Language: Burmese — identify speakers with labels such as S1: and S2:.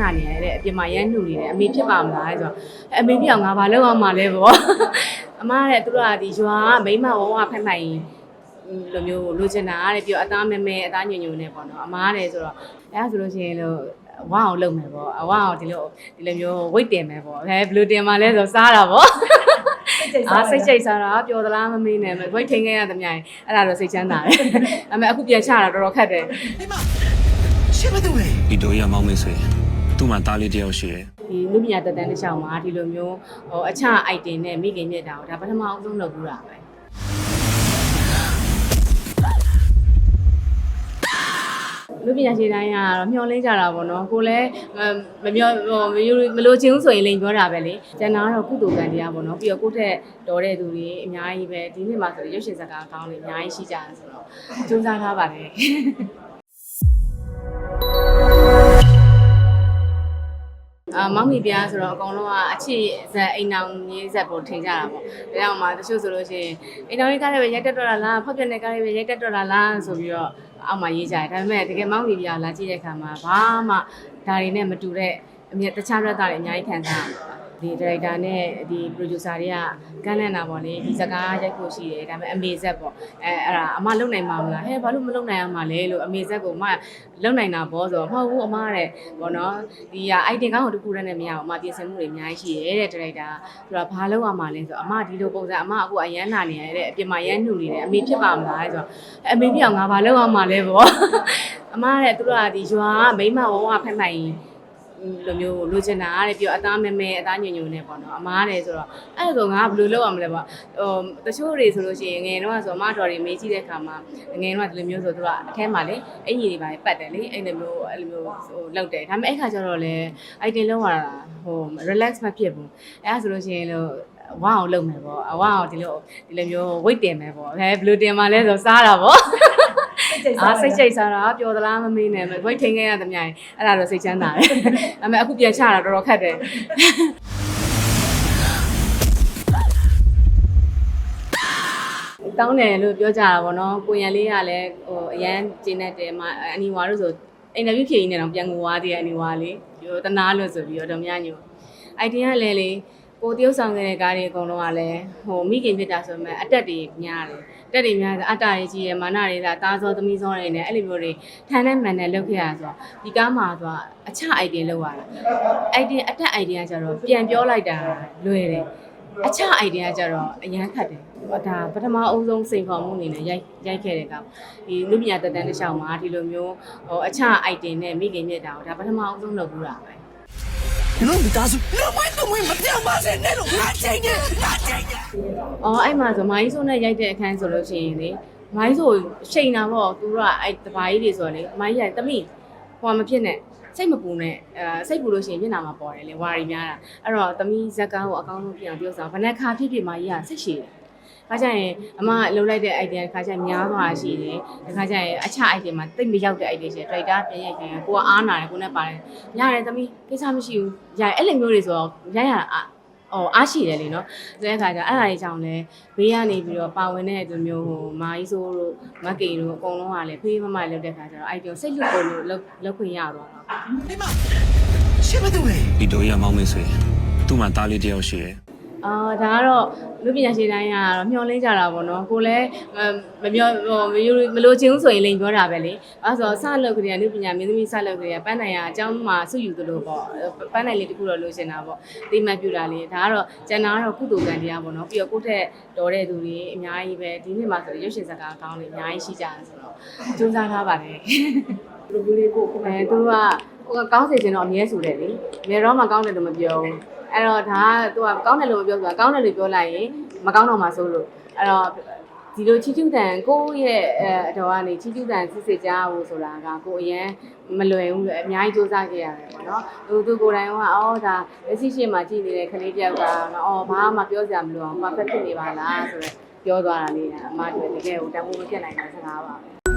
S1: နာနေရတဲ့အပြင်မှာရမ်းညှူနေတယ်အမေဖြစ်ပါမလားဆိုတော့အမေပြောင်ငါဘာလုပ်အောင်မလဲပေါ့အမတဲ့သူတို့ကဒီရွာကမိမဝဝဖက်မှန်ရင်လိုမျိုးလိုချင်တာတဲ့ပြောအသားမဲမဲအသားညွညွနဲ့ပေါ့နော်အမားတယ်ဆိုတော့အဲဒါဆိုလို့ရှိရင်လို့ဝအောင်လုပ်မယ်ပေါ့အဝအောင်ဒီလိုဒီလိုမျိုးဝိတ်တင်မယ်ပေါ့အဲဘယ်လိုတင်မှလဲဆိုတော့စားတာပေါ့အာစိတ်ကြိတ်စားတာပျော်သလားမမေးနဲ့ဝိတ်ထိန်ခဲ့ရသမျှရင်အဲ့ဒါတော့စိတ်ချမ်းသာတယ်ဒါပေမဲ့အခုပြန်ချတာတော်တော်ခက်တယ်
S2: ရှင်းမသူလေ
S3: ဒီတို့ရမောင်းမေးဆွေ သူ့မှာတားလေးတစ်ယောက်ရှိတယ်
S1: ဒီလူပညာတက်တန်းတစ်ချောင်းမှာဒီလိုမျိုးဟိုအချ item နဲ့မိခင်မြတ်တာကိုဒါပထမအောင်ဆုံးလုပ်ဘူးတာပဲလူပညာရှင်တိုင်းကတော့မျောလင်းကြတာပေါ့နော်ကိုလည်းမမျောဟိုမယူမလို့ချင်းဆိုရင်လိန်ပြောတာပဲလေကျန်တာကတော့ကုသိုလ်ကံတရားပေါ့နော်ပြီးတော့ကိုယ့်ထက်တော်တဲ့သူတွေအများကြီးပဲဒီနေ့မှဆိုရင်ရုပ်ရှင်ဇာတ်ကားကောင်းတွေအများကြီးရှိကြတယ်ဆိုတော့စူးစမ်းထားပါတယ် အာမောင်မီပြားဆိုတော့အကောင်လုံးကအချစ်ဇက်အိမ်အောင်ရေးဇက်ပေါ်ထင်ကြတာပေါ့ဒါကြောင့်မှတချို့ဆိုလို့ရှိရင်အိမ်အောင်ရေးကားလေးပဲရိုက်တက်တော့တာလားဖောက်ပြတဲ့ကားလေးပဲရိုက်တက်တော့တာလားဆိုပြီးတော့အောက်မှာရေးကြတယ်ဒါပေမဲ့တကယ်မောင်မီပြားလာကြည့်တဲ့အခါမှာဘာမှဒါတွေနဲ့မတူတဲ့အမြဲတခြားဘက်သားတွေအများကြီးခံစားရတယ် ဒီဒါရိုက်တာနဲ့ဒီ producer တွေကကမ်းလှမ်းတာပေါ့လေဒီစကားရိုက်ဖို့ရှိတယ်ဒါပေမဲ့အမေဇက်ပေါ့အဲအဲ့ဒါအမလုံနိုင်မှာမလားဟဲ့ဘာလို့မလုံနိုင်အောင်မလဲလို့အမေဇက်ကိုအမလုံနိုင်တာပေါ့ဆိုတော့မဟုတ်ဘူးအမတဲ့ပေါ့နော်ဒီဟာ item ကောင်းကိုတစ်ခုတည်းနဲ့မရအောင်အမပြင်ဆင်မှုတွေအများကြီးရှိတယ်တဲ့ဒါရိုက်တာဆိုတော့ဘာလုပ်ရမှာလဲဆိုတော့အမဒီလိုပုံစံအမအခုအရန်နာနေရတဲ့အပြင်မှာရမ်းနှူနေတယ်အမေဖြစ်ပါမလားဆိုတော့အမေပြောင်ငါဘာလုပ်ရမှာလဲပေါ့အမတဲ့သူတို့ကဒီရွာကမိမဝဝဖက်မှန်ရင် လိုမျိုးလိုချင်တာတဲ့ပြောအသားမဲမဲအသားညွညွနဲ့ပေါ့နော်အမားတယ်ဆိုတော့အဲ့ဒါဆိုငါဘယ်လိုလုပ်ရမလဲပေါ့ဟိုတချို့တွေဆိုလို့ရှိရင်ငယ်တော့ဆိုအမတော်တွေမေးကြည့်တဲ့အခါမှာငယ်တော့ဒီလိုမျိုးဆိုသူကအထဲမှာလေအင်ကြီးတွေပါပတ်တယ်လေအဲ့လိုမျိုးအဲ့လိုမျိုးဟိုလောက်တယ်ဒါပေမဲ့အဲ့ခါကျတော့လေ item လုံးရတာဟို relax မဖြစ်ဘူးအဲ့ဒါဆိုလို့ရှိရင်လို့ဝအောင်လုပ်မယ်ပေါ့အဝအောင်ဒီလိုဒီလိုမျိုး weight တင်မယ်ပေါ့အဲဘယ်လိုတင်မှလဲဆိုတော့စားတာပေါ့ အာစိတ်ကြိတ်စားတာပျော်သလားမမေးနဲ့ဝိတ်ထိန်ခဲ့ရသမျှရင်အဲ့ဒါတော့စိတ်ချမ်းသာတယ်ဒါပေမဲ့အခုပြန်ချတာတော်တော်ခက်တယ်တောင်းတယ်လို့ပြောကြတာပေါ့နော်ကိုရန်လေးကလည်းဟိုအရန်ကျင်းတတ်တယ်မအနီဝါတို့ဆိုအင်တာဗျူးဖြေရင်းနဲ့တော့ပြန်ငိုသွားသေးတယ်အနီဝါလေးပြောတနာလို့ဆိုပြီးတော့တော့မြညိုအိုက်တင်ကလည်းလေကိုတယောက်ဆောင်ခဲ့တဲ့ကားတွေအကုန်လုံးကလည်းဟိုမိခင်ဖြစ်တာဆိုမှအတက်တွေများတယ် တက်တွေများတယ်အတ္တတွေကြီးတယ်မာနတွေကတားစောသမီးစောတွေနဲ့အဲ့လိုမျိုးတွေထန်တဲ့မှန်နဲ့လုပ်ခဲ့ရဆိုတော့ဒီကားမှာဆိုတော့အချအိုက်တင်လောက်ရတာအိုက်တင်အတက်အိုက်တင်ကကျတော့ပြန်ပြောလိုက်တာလွယ်တယ်အချအိုင်ဒီယာကျတော့အရန်ခတ်တယ်။ဒါပထမအဦးဆုံးစိန်ခေါ်မှုအနေနဲ့ရိုက်ရိုက်ခဲ့တဲ့ကောင်ဒီလူပညာတက်တန်းတစ်လျှောက်မှာဒီလိုမျိုးဟိုအချအိုက်တင်နဲ့မိခင်မြတ်တာကိုဒါပထမအဦးဆုံးလုပ်ဘူးတာပဲ
S2: လုံးမိသားစုလုံးဝလုံးဝမပြောင်းပါစေနဲ့လို့ငါချိန်နေငါချိန်နေ။
S1: အော်အဲ့မှာဆိုမိုင်းဆိုးနဲ့ရိုက်တဲ့အခန်းဆိုလို့ရှိရင်လေမိုင်းဆိုရှိန်တာပေါ့သူတို့ကအဲ့တဘာကြီးတွေဆိုတော့လေမိုင်းရိုက်တမိဟိုမဖြစ်နဲ့စိတ်မပူနဲ့အဲစိတ်ပူလို့ရှိရင်မျက်နှာမှာပေါ်တယ်လေဝါရီများတာအဲ့တော့တမိဇက်ကားကိုအကောင်းဆုံးပြအောင်ပြောစားဘယ်နှခါဖြစ်ဖြစ်မိုင်းကြီးကစိတ်ရှည်တယ် ခါကျရင်အမလှုပ်လိုက်တဲ့ idea တစ်ခါကျရင်များသွားရှိတယ်။တစ်ခါကျရင်အချ idea မှာတိတ်မရောက်တဲ့ idea ရှိတယ်။ director ပြန်ရိုက်ခင်ကိုကအားနာတယ်ကိုနဲ့ပါတယ်။ရတယ်သမီးကိစ္စမရှိဘူး။ရတယ်အဲ့လိုမျိုးတွေဆိုတော့ရရတာဟိုအားရှိတယ်လေနော်။ဆိုတဲ့အခါကျအဲ့ဒါတွေကြောင့်လဲဘေးကနေပြီးတော့ပါဝင်တဲ့သူမျိုးဟိုမာကြီးဆိုးတို့မက်ကေတို့အကုန်လုံးကလည်းဖေးမမလုပ်တဲ့အခါကျတော့ idea စိတ်လွတ်ပေါ်လို့လောက်ခွင့်ရသွားတာ
S2: ဒီမှာရှင်းမသူလေ
S3: ဒီတို့ရမောင်းမေးဆွေသူ့မှာတားလေးတစ်ယောက်ရှိတယ်
S1: အာဒါကတော့လူပညာရှင်တိုင်းကတော့မျှော်လင့်ကြတာပေါ့နော်ကိုလည်းမမျှော်မလိုချင်ဘူးဆိုရင်လိန်ပြောတာပဲလေအဲဆိုစလောက်ကလေးကလူပညာမင်းသမီးစလောက်ကလေးကပန်းနိုင်ရအကြောင်းမှာစုယူသလိုပေါ့ပန်းနိုင်လေးတခုတော့လိုချင်တာပေါ့တိမတ်ပြူတာလေးဒါကတော့ကျန်တာကတော့ကုသိုလ်ကံတရားပေါ့နော်ပြီးတော့ကိုယ့်ထက်တော်တဲ့သူတွေအများကြီးပဲဒီနေ့မှာဆိုရုပ်ရှင်ဇာတ်ကားကောင်းတွေအများကြီးရှိကြတယ်ဆိုတော့စူးစမ်းထားပါတယ်လူလူလေးကိုကိုယ်ကသူကဟိုကောင်းစေချင်တော့အမြဲဆိုတယ်လေ။ငယ်တော့မှကောင်းတယ်လို့မပြောဘူး အဲ့တော့ဒါကသူကကောင်းတယ်လို့မပြောဘူးကကောင်းတယ်လို့ပြောလိုက်ရင်မကောင်းတော့မှဆိုလို့အဲ့တော့ဒီလိုချီချူတန်ကိုယ့်ရဲ့အဲအတော်ကနေချီချူတန်စစ်စစ်ကြားဖို့ဆိုတာကကိုယ်အရင်မလွယ်ဘူးလေအများကြီးစူးစမ်းခဲ့ရတယ်ပေါ့နော်သူသူကိုယ်တိုင်ကအော်ဒါလက်ရှိရှေ့မှာကြည်နေတဲ့ကလေးတယောက်ကအော်ဘာမှပြောစရာမလိုအောင် perfect ဖြစ်နေပါလားဆိုတော့ပြောသွားတာလေးအမတို့တကယ်ကိုတန်ဖိုးမပြတ်နိုင်တဲ့စကားပါပဲ